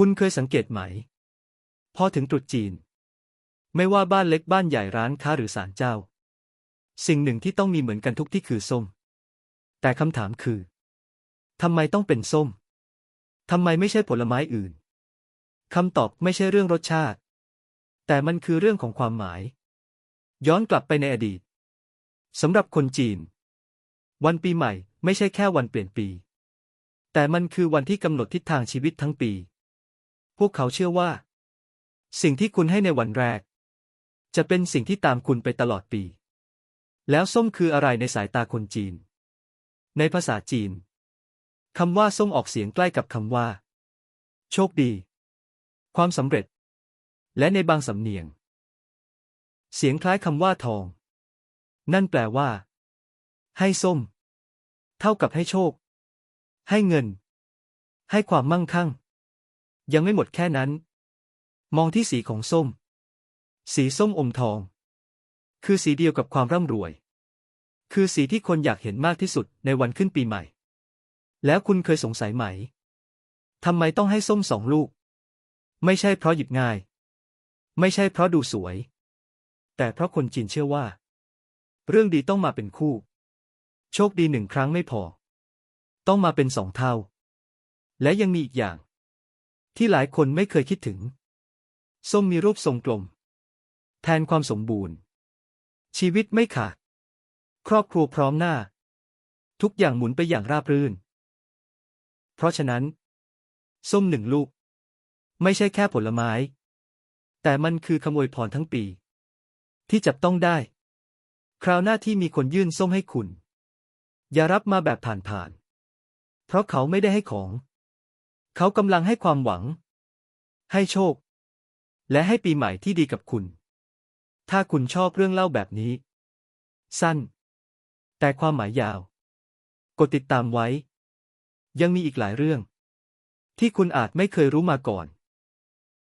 คุณเคยสังเกตไหม พอถึงตรุษจีน ไม่ว่าบ้านเล็กบ้านใหญ่ร้านค้าหรือศาลเจ้า สิ่งหนึ่งที่ต้องมีเหมือนกันทุกที่คือส้ม แต่คำถามคือทำไมต้องเป็นส้มทำไมไม่ใช่ผลไม้อื่นคำตอบไม่ใช่เรื่องรสชาติ แต่มันคือเรื่องของความหมาย ย้อนกลับไปในอดีตสำหรับคนจีน วันปีใหม่ไม่ใช่แค่วันเปลี่ยนปี แต่มันคือวันที่กำหนดทิศทางชีวิตทั้งปี พวกเขาเชื่อว่า สิ่งที่คุณให้ในวันแรก จะเป็นสิ่งที่ตามคุณไปตลอดปี แล้วส้มคืออะไรในสายตาคนจีน ในภาษาจีนคำว่าส้มออกเสียงใกล้กับคำว่า โชคดี ความสำเร็จ และในบางสำเนียง เสียงคล้ายคำว่าทอง นั่นแปลว่า ให้ส้ม เท่ากับให้โชค ให้เงิน ให้ความมั่งคั่ง ยังไม่หมดแค่นั้น มองที่สีของส้ม สีส้มอมทอง คือสีเดียวกับความร่ำรวย คือสีที่คนอยากเห็นมากที่สุดในวันขึ้นปีใหม่ แล้วคุณเคยสงสัยไหมทำไมต้องให้ส้มสองลูก ไม่ใช่เพราะหยิบง่าย ไม่ใช่เพราะดูสวย แต่เพราะคนจีนเชื่อว่า เรื่องดีต้องมาเป็นคู่ โชคดีหนึ่งครั้งไม่พอ ต้องมาเป็นสองเท่า และยังมีอีกอย่าง ที่หลายคนไม่เคยคิดถึง ส้มมีรูปทรงกลม แทนความสมบูรณ์ ชีวิตไม่ขาด ครอบครัวพร้อมหน้า ทุกอย่างหมุนไปอย่างราบรื่น เพราะฉะนั้น ส้มหนึ่งลูก ไม่ใช่แค่ผลไม้ แต่มันคือขโมยพรทั้งปี ที่จับต้องได้ คราวหน้าที่มีคนยื่นส้มให้คุณ อย่ารับมาแบบผ่านๆ เพราะเขาไม่ได้ให้ของ เขากำลังให้ความหวัง ให้โชค และให้ปีใหม่ที่ดีกับคุณ ถ้าคุณชอบเรื่องเล่าแบบนี้ สั้น แต่ความหมายยาว กดติดตามไว้ ยังมีอีกหลายเรื่อง ที่คุณอาจไม่เคยรู้มาก่อน